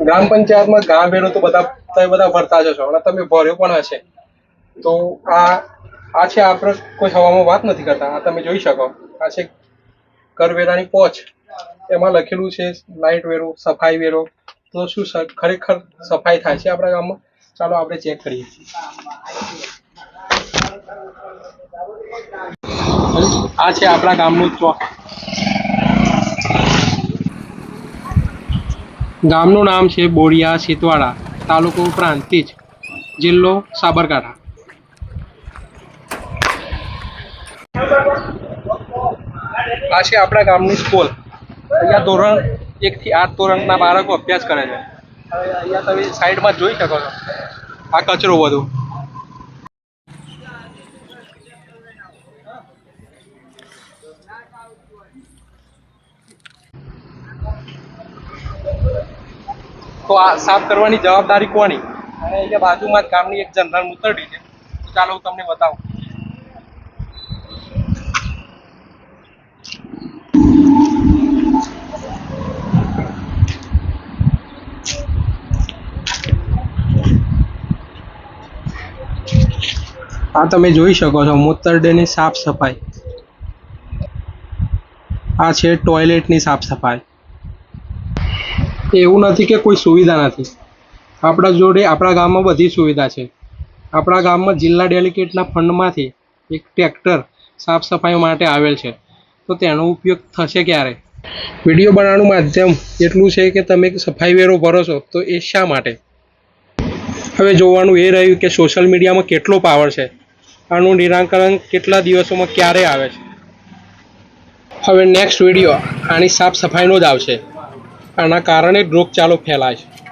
ગ્રામ પંચાયતમાં ગામ ભેડો તો બધા તમે બધા ભરતા જ હશો, અને તમે ભર્યો પણ હશે. તો આ આ છે આપણે કોઈ હવામાં વાત નથી કરતા, આ તમે જોઈ શકો. આ છે કરવેરાની પોચ. એમાં લખેલું છે લાઇટ વેરો, સફાઈ વેરો. તો શું ખરેખર સફાઈ થાય છે આપણા ગામમાં? ચાલો આપણે ચેક કરીએ. આ છે આપણા ગામનું ચોક. ગામનું નામ છે બોરિયા સીતવાડા તાલુકો પ્રાંતિજ જિલ્લો સાબરકાંઠા. આ છે આપણા ગામની સ્કૂલ. અહીંયા ધોરણ એકથી આઠ ધોરણના બાળકો અભ્યાસ કરે છે. અહીંયા તમે સાઈડમાં જોઈ શકો છો. આ કચરો બધું. તો આ સાફ કરવાની જવાબદારી કોની? અને અહીંયા બાજુમાં જ ગામની એક જનરલ મુતરડી છે. તો ચાલો હું તમને બતાવું. આ તમે જોઈ શકો છો, મૂતરડેની સાફ સફાઈ. આ છે ટોયલેટની સાફ સફાઈ. એવું નથી કે કોઈ સુવિધા નથી. આપણા જોડે, આપણા ગામમાં બધી સુવિધા છે. આપણા ગામમાં જિલ્લા ડેલિકેટના ફંડમાંથી એક ટ્રેક્ટર સાફ સફાઈ માટે આવેલ છે. તો તેનો ઉપયોગ થશે ક્યારે? વીડિયો બનાવવાનું માધ્યમ એટલું છે કે તમે સફાઈ વેરો ભરો છો, તો એ શા માટે? હવે જોવાનું એ રહ્યું કે સોશિયલ મીડિયામાં કેટલો પાવર છે. આનું નિરાકરણ કેટલા દિવસોમાં ક્યારે આવે છે? હવે નેક્સ્ટ વીડિયો આની સાફ સફાઈનો જ આવશે. આના કારણે રોગચાળો ફેલાય છે.